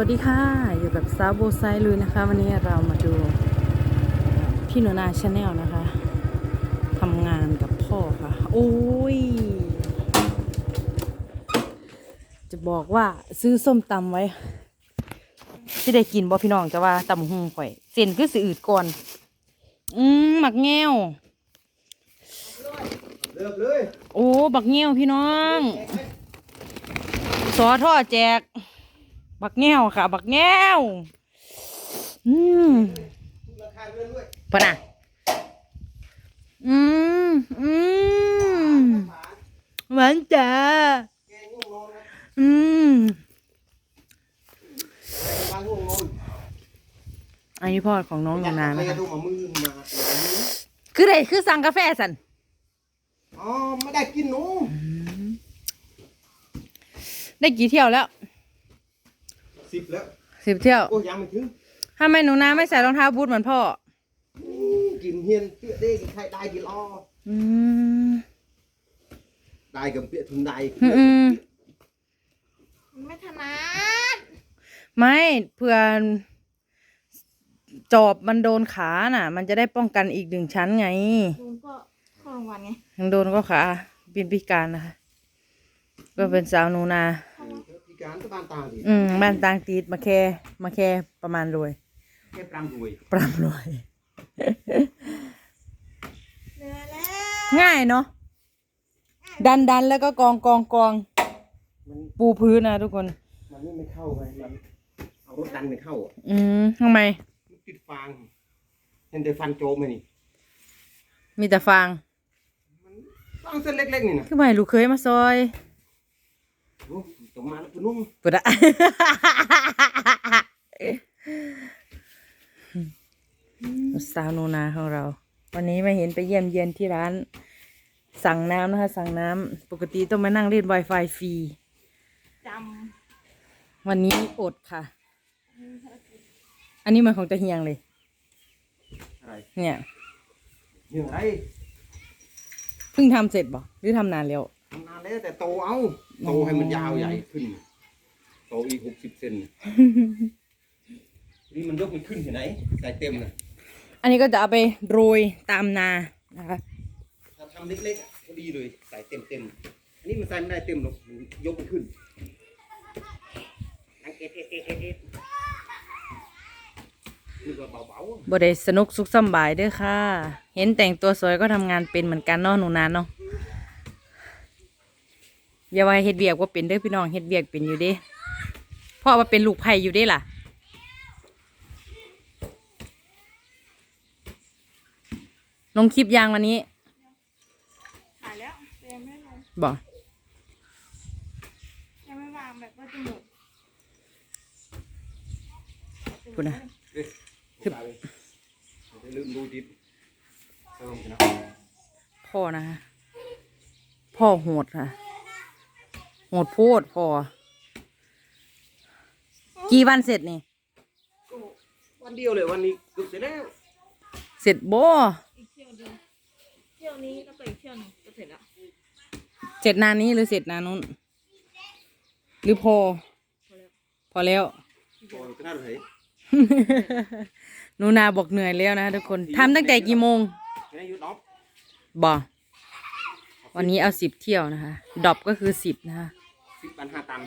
วัสดีค่ะ อยู่กับซาโบไซลุยนะคะ วันนี้เรามาดูพี่หนูนาชาแนลนะคะทำงานกับพ่อค่ะ โอ้ย จะบอกว่าซื้อส้มตำไว้ที่ได้กินบ่พี่น้องจะว่าตำหุงข่อยเส้นคือสิอืดก่อน อืมหมักแง้วเริ่มเลย โอ้บักแง้วพี่น้อง สอท่อแจก บักแง้วค่ะ บักแง้วอืมราคาเรื่อยด้วยปะนะอืมอืมหวานจ้าแกง่วงนอนนะอืมบางง่วงนอนอันนี้พ่อของน้องหนูนาใครนะจะคะดูมามือมาอย่างนี้คือไดคือสั่งกาแฟสันอ๋อไม่ได้กินหนูได้กี่เที่ยวแล้ว สิบแล้วสิบเที่ยวโอ้ยังไม่ถึงทำไมหนูนาไม่ใส่รองเท้าบูทเหมือนพ่ออืมกินเฮียนเปี้ยเด้กินใครได้กินล้ออืมได้กับเปี้ยถึงได้อืมอืมไม่ถนัดไม่เพื่อจอบมันโดนขาน่ะ มันจะได้ป้องกันอีกหนึ่งชั้นไงลุงก็เข้ารางวัลไงยังโดนก็ขาเป็นพิการนะคะก็เป็นสาวหนูนาพิการก็บ้านตาดิอืมบ้านตางตีดมาแค่มาแค่ประมาณรวย แค่ปรางรวยปรำรวย เหนื่อยแล้วง่ายเนาะดันดันแล้วก็กองกองกองมันปูพื้นนะทุกคน มันไม่เข้าไงมันเอารถดันไม่เข้าอะอืมทำไม มันติดฟางเห็นแต่ฟันโจมไหมนี่มีแต่ฟาง ฟางเส้นเล็กๆนี่นะคือไม่ลูกเคยมาซอยโอ้ ตกมาแล้วก็นุ่มปุดอะสาวโนนาของเรา วันนี้มาเห็นไปเยี่ยมเยียนที่ร้าน สั่งน้ำนะคะ สั่งน้ำปกติต้องมานั่งเล่น Wi-Fi ฟรีจวันนี้อดค่ะ อันนี้มันของตะเฮียงเลย อะไรเนี่ยเหี้ยอะไรเพิ่งทำเสร็จบ่หรือทำนานแล้วทำ นานแล้วแต่โตเอา โตให้มันยาวใหญ่ขึ้น โตอีกหกสิบเซนนี่มันยกมันขึ้นที่ไหนใส่เต็มนะอันนี้ก็จะเอาไปโรยตามนานะคะถ้าทำเล็กๆอะก็ดีเลยใส่เต็มเต็มๆอันนี้มันใส่ไม่ได้เต็มหรอกมันยกมันขึ้นอังเกตเอเอเอเอนี่ก็เบาๆบได้สนุกสุขสำบายเด้อค่ะ เห็นแต่งตัวสวยก็ทำงานเป็นเหมือนกันเนาะหนูนานเนาะ อย่าว่าเฮ็ดเบียกว่าเป็นเด้อพี่น้องเฮ็ดเบียกเป็นอยู่เด้พ่อว่าเป็นลูกไผ่อยู่เด้ล่ะ ลงคลิปยางวันนี้ำถ่ายแล้วแต่ยังไม่ลงบอกยังไม่วางแบบว่าจะหมดคุณนะเอ๊ะผมตายเลยผมจะลืมดูดิบเติมกันนะพ่อนะคะพ่อโหดค่ะ โหดโพดพ่อกี่วันเสร็จนี่ ก็วันเดียวเลยวันนี้เกือบเสร็จแล้วเสร็จบ่อีกเที่ยวเดียวเที่ยวนี้แล้วก็อีกเที่ยวหนึงจะเสร็จแล้วเสร็จนานนี้หรือเสร็จนานนู้น หรือพอ พอแล้วโอ้ยก็น่าเลยหนูนาบอกเหนื่อยแล้วนะทุกคนทำตั้งแต่กี่โมง แค่ยุดออฟบ่วันนี้เอาสิบเที่ยวนะคะดรอปก็คือสิบนะคะ สิบตันห้าตัน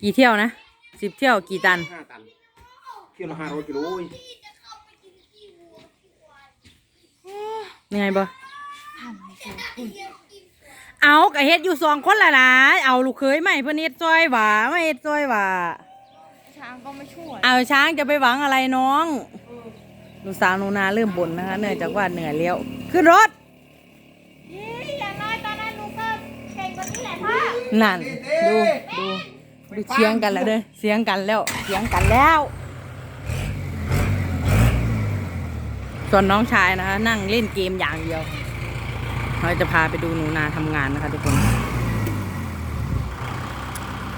กี่เที่ยวนะสิบเที่ยวกี่ตันห้าตันเที่ยวละห้าร้อยกิโลเว้ยยังไงบ่ทำไม่ใช่คุณเอากะเฮ็ดอยู่สองคนละนะเอาลูกเคยใหม่เพื่อนเฮ็ดซอยหว่าไม่เฮ็ดซอยหว่าช้างก็ไม่ช่วย เอาช้างจะไปหวังอะไรน้องเออลูกสาวหนูนาเริ่มบ่นนะคะ เนื่องจากว่าเหนื่อยแล้ว ขึ้นรถ นั่นดูดูดูเสียงกันแล้วเด้อเสียงกันแล้วเสียงกันแล้วส่วนน้องชายนะคะ นั่งเล่นเกมอย่างเดียวเราจะพาไปดูหนูนาทำงานนะคะทุกคน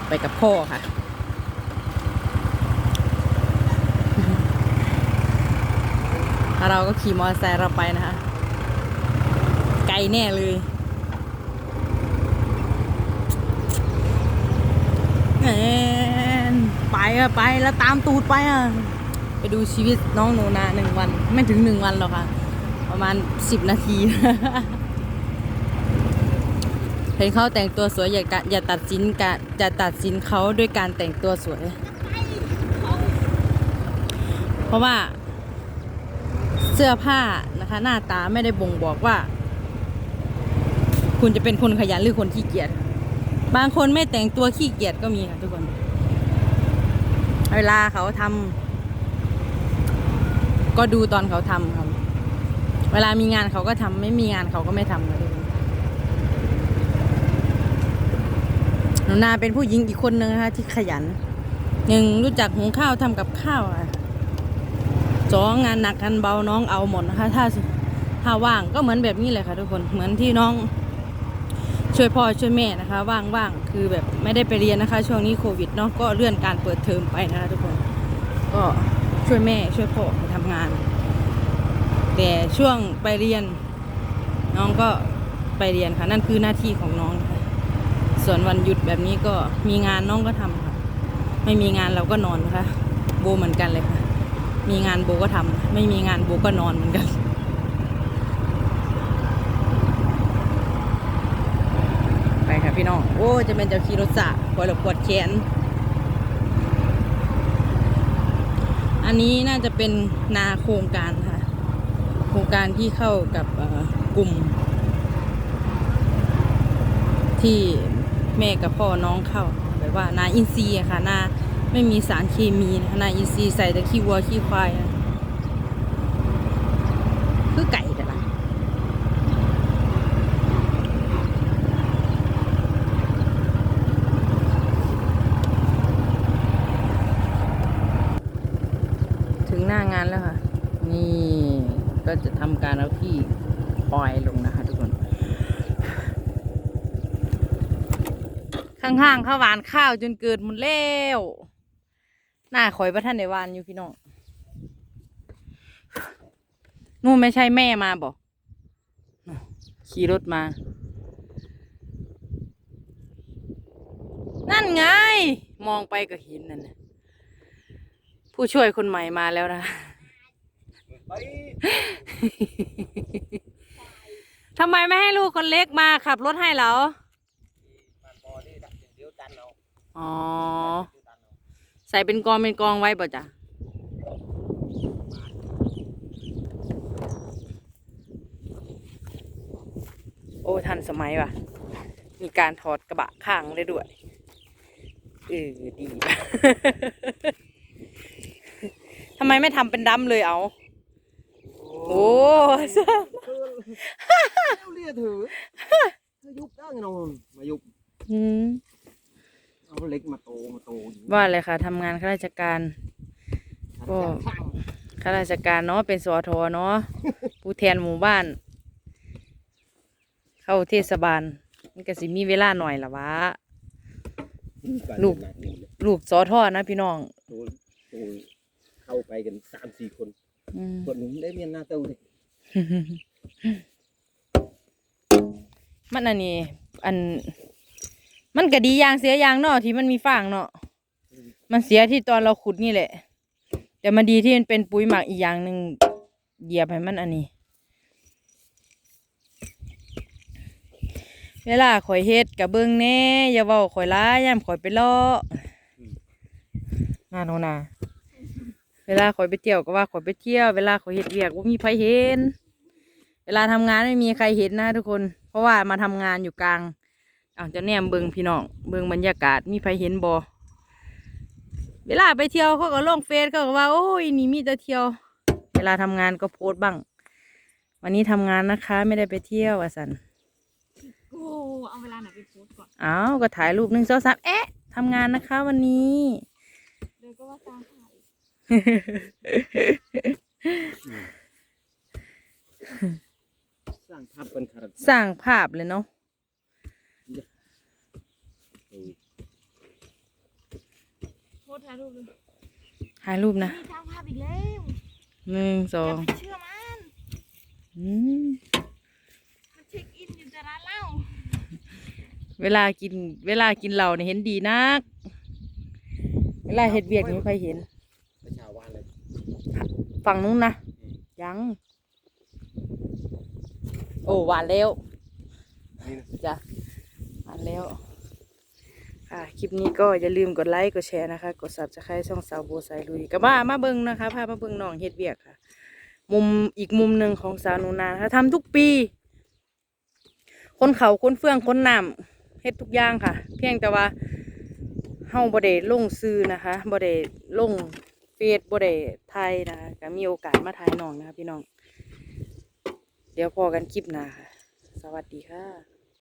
ไปกับพ่อค่ะเราก็ขี่มอเตอร์ไซค์เราไปนะคะ ไกลแน่เลย แอน ไปอะไปแล้วตามตูดไปอะไปดูชีวิตน้องโนนาหนึ่งวัน ไม่ถึงหนึ่งวันหรอกค่ะ ประมาณสิบนาที เห็นเขาแต่งตัวสวยอย่าอย่าตัดสินกะอย่าตัดสินเขาด้วยการแต่งตัวสวย เพราะว่าเสื้อผ้านะคะ หน้าตาไม่ได้บ่งบอกว่า คุณจะเป็นคนขยันหรือคนขี้เกียจ บางคนไม่แต่งตัวขี้เกียจก็มีค่ะทุกคน เวลาเขาทำก็ดูตอนเขาทำครับเวลามีงานเขาก็ทำไม่มีงานเขาก็ไม่ทำนะทุกคนหนูนาเป็นผู้หญิงอีกคนนึงนะคะที่ขยันหนึ่งรู้จักหุงข้าวทำกับข้าวอะสองงานหนักงานเบาน้องเอาหมดนะคะถ้าถ้าว่างก็เหมือนแบบนี้เลยค่ะทุกคนเหมือนที่น้อง ช่วยพ่อช่วยแม่นะคะว่างๆ คือแบบไม่ได้ไปเรียนนะคะ ช่วงนี้โควิดเนาะก็เลื่อนการเปิดเทอมไปนะคะทุกคน ก็ช่วยแม่ช่วยพ่อไปทำงาน แต่ช่วงไปเรียน น้องก็ไปเรียนค่ะ นั่นคือหน้าที่ของน้องนะคะส่วนวันหยุดแบบนี้ก็มีงานน้องก็ทำค่ะ ไม่มีงานเราก็นอนนะคะโบเหมือนกันเลยค่ะ มีงานโบก็ทำไม่มีงานโบก็นอนเหมือนกัน ไปค่ะพี่น้อง โอ้ จะเป็นเจ้าขี่รถสะปวดหลับปวดแขน อันนี้น่าจะเป็นนาโครงการค่ะ โครงการที่เข้ากับกลุ่ม ที่แม่กับพ่อน้องเข้าแบบว่านาอินทรีย์อะค่ะนาไม่มีสารเคมีนะนาอินทรีย์ใส่แต่ขี้วัวขี้ควายนะคือไก่แต่ละ ถึง หน้างานแล้วค่ะ นี่ก็จะทำการเอาที่ปล่อยลงนะคะ ทุกคน ข้างๆข้าวหวานข้าวจนเกิดหมดแล้วหน้าข่อยประท่านในวานอยู่พี่น้องนู่นไม่ใช่แม่มาบอกขี่รถมา นั่นไง มองไปก็เห็นนั่นนะ ผู้ช่วยคนใหม่มาแล้วนะ ทำไมไม่ให้ลูกคนเล็กมาขับรถให้เราอ๋อ ใส่เป็นกองเป็นกองไว้ป่ะจ๊ะโอ้ทันสมัยว่ะ มีการถอดกระบะข้างได้ด้วยเออดีว่ะ ไมไม่ทำเป็นดำเลยเอา โอ้เรียกถือเธอยุบได้ไงน้องมายุบอืมเอาเล็กมาโตมาโตอยู่ว่าเลยค่ะทำงานข้าราชการ ก็ข้าราชการเนาะเป็นสอทอเนาะผู้แทนหมู่บ้าน เข้าเทศบาลมันก็สิมีเวลาหน่อยละวะลูกลูกสอทอนะพี่น้องโตโต เข้าไปกันสามสี่คนอืมคนหนึ่งได้เมียนหน้าเต้าเลยมันอันนี้ อัน มันก็ดีอย่างเสียอย่างเนาะที่มันมีฟางเนาะมันเสียที่ตอนเราขุดนี่แหละ แต่มันดีที่มันเป็นปุ๋ยหมักอีกอย่างหนึ่งเหยียบให้มันอันนี้ เวลาข่อยเฮ็ดกับเบิ่งแหน่อย่าเว้าข่อยร้ายยามข่อยไปเลาะน่าโนนา เวลาข่อยไปเที่ยวก็ว่าข่อยไปเที่ยว เวลาข่อยเฮ็ดเวียกบ่มีใครเห็น เวลาทำงานไม่มีใครเห็นนะทุกคน เพราะว่ามาทำงานอยู่กลางอ้าวจะแนมเบิงพี่น้องเบิงบรรยากาศมีใครเห็นบอเวลาไปเที่ยวเขาก็ลงเฟซเขาก็ว่า โอ้ยนี่มีแต่เที่ยว เวลาทำงานก็โพสต์บ้าง วันนี้ทำงานนะคะ ไม่ได้ไปเที่ยวอะสันโอ้เอาเวลาไหนไปโพสต์ก่อนอ้าวก็ถ่ายรูปหนึ่งสองสามเอ๊ะทำงานนะคะวันนี้เดี๋ยวก็ว่าตามถ่าย สร้างภาพเป็นคาราสร้างภาพเลยเนาะโพสต์ถ่ายรูปเลยถ่ายรูปนะมีช่างภาพอีกแล้วหนึ่งสออย่างไปเชื่อมันอืมมันเช็คอินอยู่แต่ร้านเหล้าเวลากิน เวลากินเหล้าเนี่ยเห็นดีนัก เวลาเฮ็ดเวียกนี่ใครเห็น ประชาวานเลย ฝั่งนู้นนะ ยัง โอ้หวานแล้วนี่นะจ้ะหวานแล้ว ค่ะ คลิปนี้ก็อย่าลืมกดไลค์ กดแชร์นะคะ กด subscribe ช่องสาวโบสายลุยก็มามาเบิ่งนะคะพามาเบิ่งน้องเฮ็ดเวียกค่ะ มุมอีกมุมหนึ่งของสาวหนูนานะคะทำทุกปี คนเขาคนเฟื่องคนน้ำเฮ็ดทุกอย่างค่ะ เพียงแต่ว่าเฮาบ่ได้ลงซื้อนะคะบ่ได้ลง เฟซบ่ได้ถ่ายนะคะก็มีโอกาสมาถ่ายน้องนะคะพี่น้อง เดี๋ยวพอกันคลิปหน้าค่ะ สวัสดีค่ะ